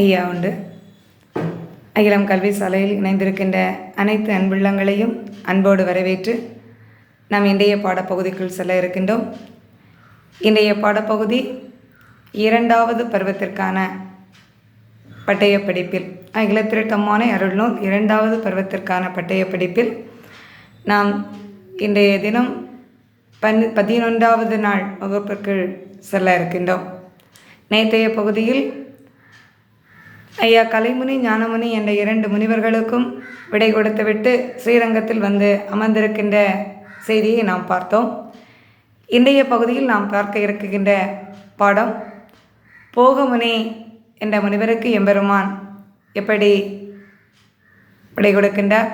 ஐயா உண்டு அகிலம் கல்வி சாலையில் இணைந்திருக்கின்ற அனைத்து அன்புள்ளங்களையும் அன்போடு வரவேற்று நாம் இன்றைய பாடப்பகுதிக்குள் செல்ல இருக்கின்றோம். இன்றைய பாடப்பகுதி இரண்டாவது பருவத்திற்கான பட்டய படிப்பில் அகிலத்திருட்டம்மான அருள்நூல் இரண்டாவது பருவத்திற்கான பட்டய படிப்பில் நாம் இன்றைய தினம் பன் பதினொன்றாவது நாள் வகுப்பிற்கு செல்ல இருக்கின்றோம். நேற்றைய பகுதியில் ஐயா கலைமுனி ஞானமுனி என்ற இரண்டு முனிவர்களுக்கும் விடை கொடுத்துவிட்டு ஸ்ரீரங்கத்தில் வந்து அமர்ந்திருக்கின்ற செய்தியை நாம் பார்த்தோம். இன்றைய பகுதியில் நாம் பார்க்க இருக்கின்ற பாடம் போகமுனி என்ற முனிவருக்கு எம்பெருமான் எப்படி விடை கொடுக்கின்றார்?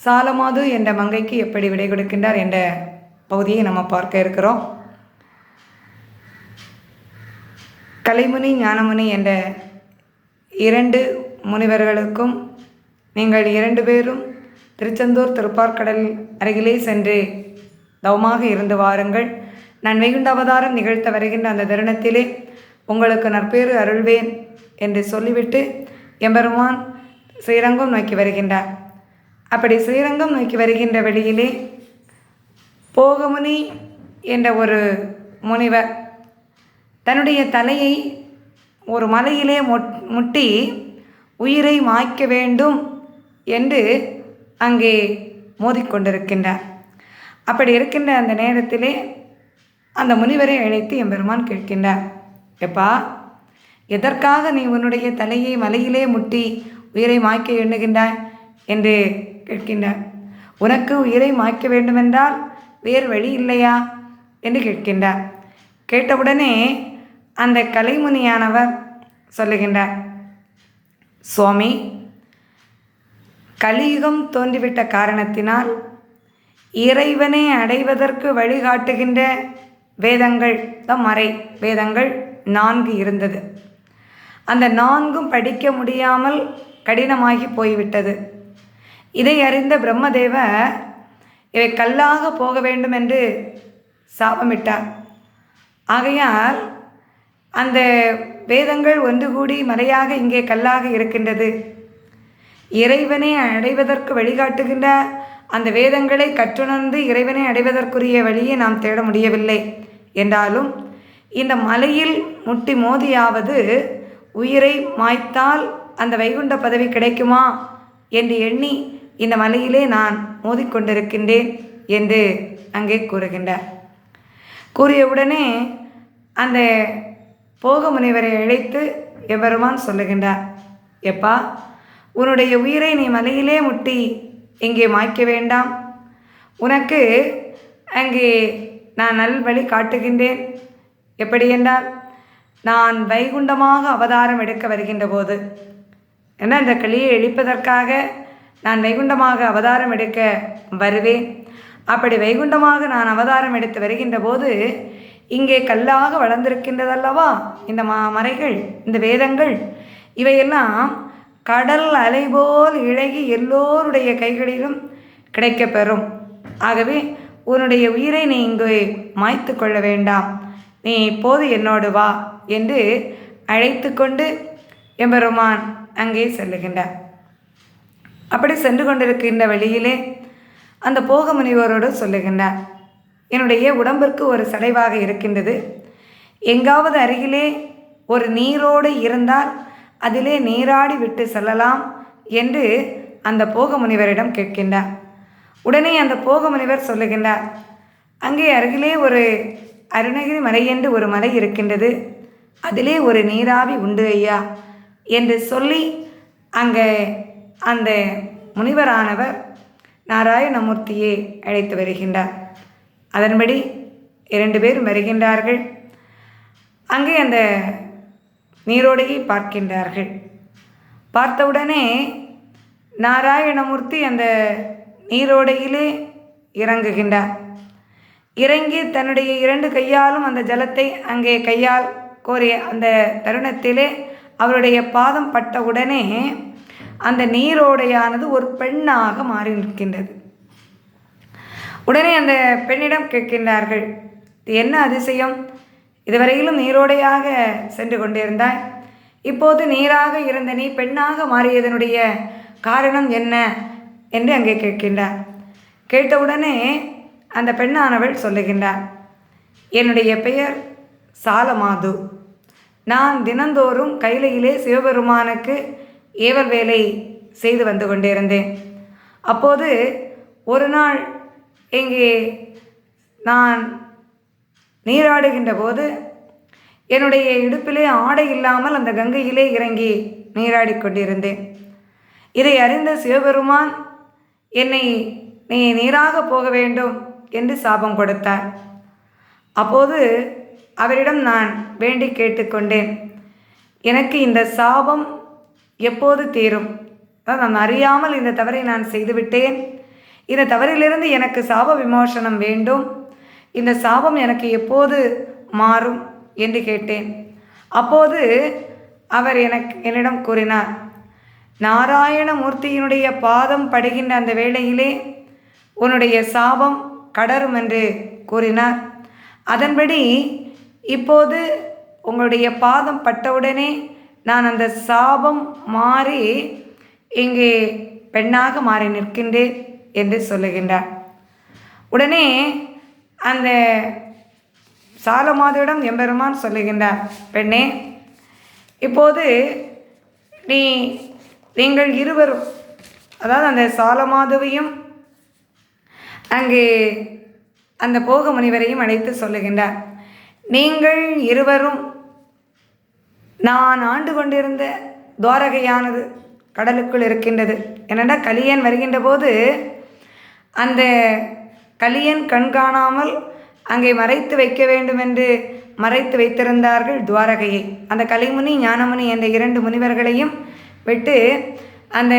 சாலமாது என்ற மங்கைக்கு எப்படி விடை கொடுக்கின்றார் என்ற பகுதியை நம்ம பார்க்க இருக்கிறோம். கலைமுனி ஞானமுனி என்ற இரண்டு முனிவர்களுக்கும் நீங்கள் இரண்டு பேரும் திருச்செந்தூர் திருப்பார்க்கடல் அருகிலே சென்று தவமாக இருந்து வாருங்கள். நான் வைகுண்ட அவதாரம் நிகழ்த்த வருகின்ற அந்த தருணத்திலே உங்களுக்கு நற்பேறு அருள்வேன் என்று சொல்லிவிட்டு எம்பெருமான் ஸ்ரீரங்கம் நோக்கி வருகின்றார். அப்படி ஸ்ரீரங்கம் நோக்கி வருகின்ற வழியிலே போகமுனி என்ற ஒரு முனிவர் தன்னுடைய தலையை ஒரு மலையிலே மொட் முட்டி உயிரை மாய்க்க வேண்டும் என்று அங்கே மோதிக்கொண்டிருக்கின்றார். அப்படி இருக்கின்ற அந்த நேரத்திலே அந்த முனிவரை அழைத்து எம்பெருமான் கேட்கின்றார் எப்பா எதற்காக நீ உன்னுடைய தலையை மலையிலே முட்டி உயிரை மாய்க்க எண்ணுகின்றாய்? என்று கேட்கின்றார். உனக்கு உயிரை மாய்க்க வேண்டுமென்றால் வேறு வழி இல்லையா? என்று கேட்கின்றார். கேட்டவுடனே அந்த கலைமுனியானவர் சொல்லுகின்றார் சுவாமி கலியுகம் தோன்றிவிட்ட காரணத்தினால் இறைவனை அடைவதற்கு வழிகாட்டுகின்ற வேதங்கள் தான் மறை வேதங்கள் நான்கு இருந்தது. அந்த நான்கும் படிக்க முடியாமல் கடினமாகி போய்விட்டது. இதை அறிந்த பிரம்மதேவ இவை கல்லாக போக வேண்டும் என்று சாபமிட்டார். ஆகையால் அந்த வேதங்கள் ஒன்று கூடி மறையாக இங்கே கல்லாக இருக்கின்றது. இறைவனை அடைவதற்கு வழிகாட்டுகின்ற அந்த வேதங்களை கற்றுணர்ந்து இறைவனை அடைவதற்குரிய வழியை நாம் தேட முடியவில்லை. என்றாலும் இந்த மலையில் முட்டி மோதியாவது உயிரை மாய்த்தால் அந்த வைகுண்ட பதவி கிடைக்குமா என்று எண்ணி இந்த மலையிலே நான் மோதிக்கொண்டிருக்கின்றேன் என்று அங்கே கூறுகின்றார். கூறியவுடனே அந்த போக முனைவரை அழைத்து எம்பெருமான் சொல்லுகின்றார் எப்பா உன்னுடைய உயிரை நீ மலையிலே முட்டி இங்கே மாய்க்க வேண்டாம்? உனக்கு அங்கே நான் நல்வழி காட்டுகின்றேன். எப்படியென்றால் நான் வைகுண்டமாக அவதாரம் எடுக்க வருகின்ற போது. ஏன்னா இந்த களியை எழிப்பதற்காக நான் வைகுண்டமாக அவதாரம் எடுக்க வருவேன்? அப்படி வைகுண்டமாக நான் அவதாரம் எடுத்து வருகின்ற போது இங்கே கல்லாக வளர்ந்திருக்கின்றதல்லவா? இந்த மா மறைகள் இந்த வேதங்கள் இவையெல்லாம் கடல் அலைபோல் இழகி எல்லோருடைய கைகளிலும் கிடைக்கப்பெறும். ஆகவே உன்னுடைய உயிரை நீ இங்கே மாய்த்து கொள்ள வேண்டாம். நீ இப்போது என்னோடு வா என்று அழைத்து கொண்டு எம்பெருமான் அங்கே செல்லுகின்றார். அப்படி சென்று கொண்டிருக்கின்ற வழியிலே அந்த போக முனிவரோடு சொல்லுகின்றார். என்னுடைய உடம்பிற்கு ஒரு சடைவாக இருக்கின்றது. எங்காவது அருகிலே ஒரு நீரோடு இருந்தால் அதிலே நீராடி விட்டு செல்லலாம் என்று அந்த போக முனிவரிடம் கேட்கின்றார். உடனே அந்த போக முனிவர் சொல்லுகின்றார் அங்கே அருகிலே ஒரு அருணகிரி மலை என்று ஒரு மலை இருக்கின்றது. அதிலே ஒரு நீராவி உண்டு ஐயா என்று சொல்லி அங்கே அந்த முனிவரானவர் நாராயணமூர்த்தியை அழைத்து வருகின்றார். அதன்படி இரண்டு பேர் வருகின்றார்கள். அங்கே அந்த நீரோடையை பார்க்கின்றார்கள். பார்த்தவுடனே நாராயணமூர்த்தி அந்த நீரோடையிலே இறங்குகின்றார். இறங்கி தன்னுடைய இரண்டு கையாலும் அந்த ஜலத்தை அங்கே கையால் கோரிய அந்த தருணத்திலே அவருடைய பாதம் பட்டவுடனே அந்த நீரோடையானது ஒரு பெண்ணாக மாறி நிற்கின்றது. உடனே அந்த பெண்ணிடம் கேட்கின்றார்கள் இது என்ன அதிசயம்? இதுவரையிலும் நீரோடையாக சென்று கொண்டிருந்தாய். இப்போது நீராக இருந்த நீ பெண்ணாக மாறியதனுடைய காரணம் என்ன? என்று அங்கே கேட்கின்றார். கேட்டவுடனே அந்த பெண்ணானவள் சொல்லுகின்றார் என்னுடைய பெயர் சாலமாது. நான் தினந்தோறும் கைலையிலே சிவபெருமானுக்கு ஏவல் வேலை செய்து வந்து கொண்டிருந்தேன். அப்போது ஒரு நாள் இங்கே நான் நீராடுகின்ற போது என்னுடைய இடுப்பிலே ஆடை இல்லாமல் அந்த கங்கையிலே இறங்கி நீராடி கொண்டிருந்தேன். இதை அறிந்த சிவபெருமான் என்னை நீ நீராக போக வேண்டும் என்று சாபம் கொடுத்தார். அப்போது அவரிடம் நான் வேண்டி கேட்டுக்கொண்டேன் எனக்கு இந்த சாபம் எப்போது தீரும்? நான் அறியாமல் இந்த தவறை நான் செய்துவிட்டேன். இந்த தவறிலிருந்து எனக்கு சாப விமோசனம் வேண்டும். இந்த சாபம் எனக்கு எப்போது மாறும் என்று கேட்டேன். அப்போது அவர் எனக்கு என்னிடம் கூறினார் நாராயணமூர்த்தியினுடைய பாதம் படுகின்ற அந்த வேளையிலே உன்னுடைய சாபம் கடரும் என்று கூறினார். அதன்படி இப்போது உங்களுடைய பாதம் பட்டவுடனே நான் அந்த சாபம் மாறி இங்கே பெண்ணாக மாறி நிற்கின்றேன். என்று சொல்லுகின்றார். உடனே அந்த சாலமாதுவிடம் எம்பெருமான் சொல்லுகின்றார் பெண்ணே இப்போது நீ நீங்கள் இருவரும் அதாவது அந்த சாலமாதுவையும் அங்கே அந்த போக முனிவரையும் அழைத்து சொல்லுகின்றார் நீங்கள் இருவரும் நான் ஆண்டு கொண்டிருந்த துவாரகையானது கடலுக்குள் இருக்கின்றது. என்னென்னா கலியன் வருகின்ற போது அந்த கலியன் கண்காணாமல் அங்கே மறைத்து வைக்க வேண்டும் என்று மறைத்து வைத்திருந்தார்கள் துவாரகையை. அந்த கலிமுனி ஞானமுனி என்ற இரண்டு முனிவர்களையும் விட்டு அந்த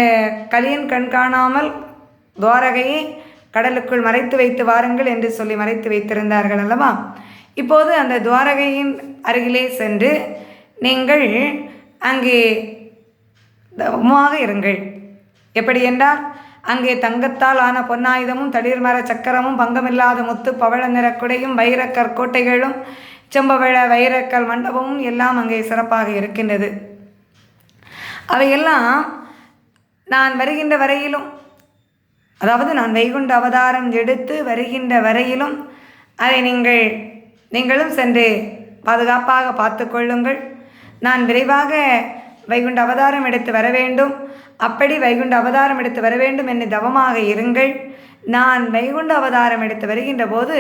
கலியன் கண்காணாமல் துவாரகையை கடலுக்குள் மறைத்து வைத்து வாருங்கள் என்று சொல்லி மறைத்து வைத்திருந்தார்கள் அல்லவா? இப்போது அந்த துவாரகையின் அருகிலே சென்று நீங்கள் அங்கே தவமாக இருங்கள். எப்படி என்றால் அங்கே தங்கத்தால் ஆன பொன்னாயுதமும் தளிர்மர சக்கரமும் பங்கமில்லாத முத்து பவழ நிற குடையும் வைரக்கற் கோட்டைகளும் செம்பவழ வைரக்கல் மண்டபமும் எல்லாம் அங்கே சிறப்பாக இருக்கின்றது. அவையெல்லாம் நான் வருகின்ற வரையிலும் அதாவது நான் வைகுண்ட அவதாரம் எடுத்து வருகின்ற வரையிலும் அதை நீங்கள் நீங்களும் சென்று பாதுகாப்பாக பார்த்து கொள்ளுங்கள். நான் விரைவாக வைகுண்ட அவதாரம் எடுத்து வர வேண்டும். அப்படி வைகுண்ட அவதாரம் எடுத்து வர வேண்டும் என்று தவமாக இருங்கள். நான் வைகுண்ட அவதாரம் எடுத்து வருகின்ற போது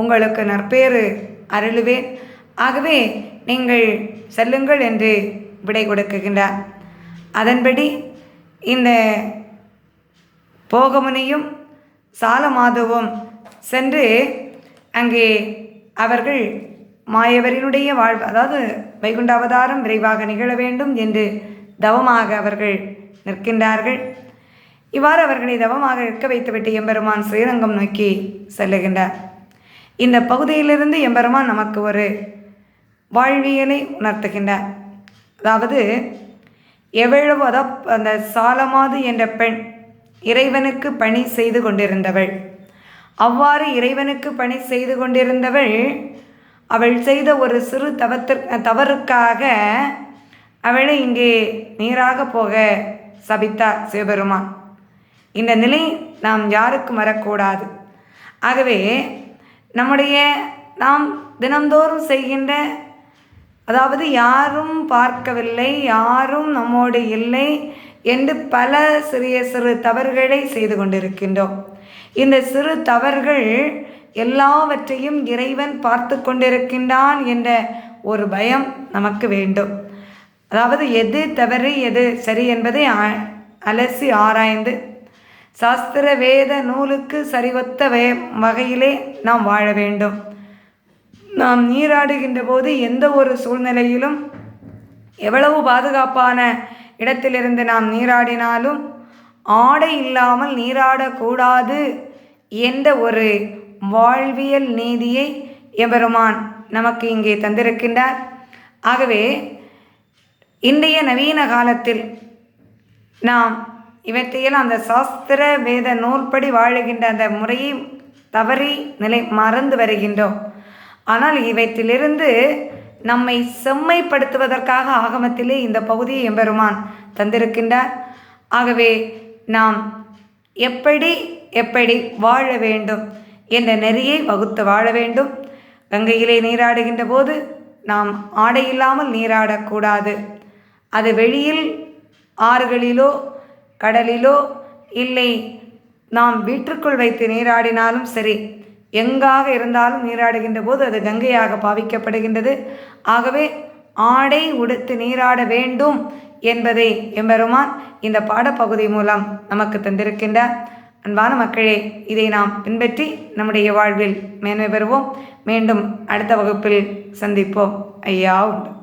உங்களுக்கு நற்பேறு அருளுவேன். ஆகவே நீங்கள் செல்லுங்கள் என்று விடை கொடுக்குகின்றார். அதன்படி இந்த போகமுனியும் சாலமாதவும் சென்று அங்கே அவர்கள் மாயவரினுடைய வாழ்வு அதாவது வைகுண்ட அவதாரம் விரைவாக நிகழ வேண்டும் என்று தவமாக அவர்கள் நிற்கின்றார்கள். இவ்வாறு அவர்களை தவமாக நிற்க வைத்துவிட்டு எம்பெருமான் ஸ்ரீரங்கம் நோக்கி செல்லுகின்றார். இந்த பகுதியிலிருந்து எம்பெருமான் நமக்கு ஒரு வாழ்வியலை உணர்த்துகின்றார். அதாவது எவ்வளவு அதாவது அந்த சாலமாது என்ற பெண் இறைவனுக்கு பணி செய்து கொண்டிருந்தவள். அவ்வாறு இறைவனுக்கு பணி செய்து கொண்டிருந்தவள் அவள் செய்த ஒரு சிறு தவத்திற்கு தவறுக்காக அவளை இங்கே நீராக போக சபித்தார் சிவபெருமான். இந்த நிலை நாம் யாருக்கும் வரக்கூடாது. ஆகவே நம்முடைய நாம் தினந்தோறும் செய்கின்ற அதாவது யாரும் பார்க்கவில்லை யாரும் நம்மோடு இல்லை என்று பல சிறிய சிறு தவறுகளை செய்து கொண்டிருக்கின்றோம். இந்த சிறு தவறுகள் எல்லாவற்றையும் இறைவன் பார்த்து கொண்டிருக்கின்றான் என்ற ஒரு பயம் நமக்கு வேண்டும். அதாவது எது தவறு எது சரி என்பதை அலசி ஆராய்ந்து சாஸ்திர வேத நூலுக்கு சரிவொத்த வே வகையிலே நாம் வாழ வேண்டும். நாம் நீராடுகின்ற போது எந்த ஒரு சூழ்நிலையிலும் எவ்வளவு பாதுகாப்பான இடத்திலிருந்து நாம் நீராடினாலும் ஆடை இல்லாமல் நீராடக்கூடாது என்ற ஒரு வாழ்வியல் நீதியை எபெருமான் நமக்கு இங்கே தந்திருக்கின்றார். ஆகவே இன்றைய நவீன காலத்தில் நாம் இவற்றையெல்லாம் அந்த சாஸ்திர வேத நூல்படி வாழுகின்ற அந்த முறையை தவறி நிலை மறந்து வருகின்றோம். ஆனால் இவற்றிலிருந்து நம்மை செம்மைப்படுத்துவதற்காக ஆகமத்திலே இந்த பகுதியை எம்பெருமான் தந்திருக்கின்றார். ஆகவே நாம் எப்படி எப்படி வாழ வேண்டும்? என்ற நெறியை வகுத்து வாழ வேண்டும். கங்கையிலே நீராடுகின்ற போது நாம் ஆடையில்லாமல் நீராடக்கூடாது. அது வெளியில் ஆறுகளிலோ கடலிலோ இல்லை. நாம் வீட்டிற்குள் வைத்து நீராடினாலும் சரி எங்காக இருந்தாலும் நீராடுகின்ற போது அது கங்கையாக பாவிக்கப்படுகின்றது. ஆகவே ஆடை உடுத்து நீராட வேண்டும் என்பதை எம்பெருமான் இந்த பாடப்பகுதி மூலம் நமக்கு தந்திருக்கின்றார். அன்பான மக்களே இதை நாம் பின்பற்றி நம்முடைய வாழ்வில் மேன்மை பெறுவோம். மீண்டும் அடுத்த வகுப்பில் சந்திப்போம். ஐயா உண்டு.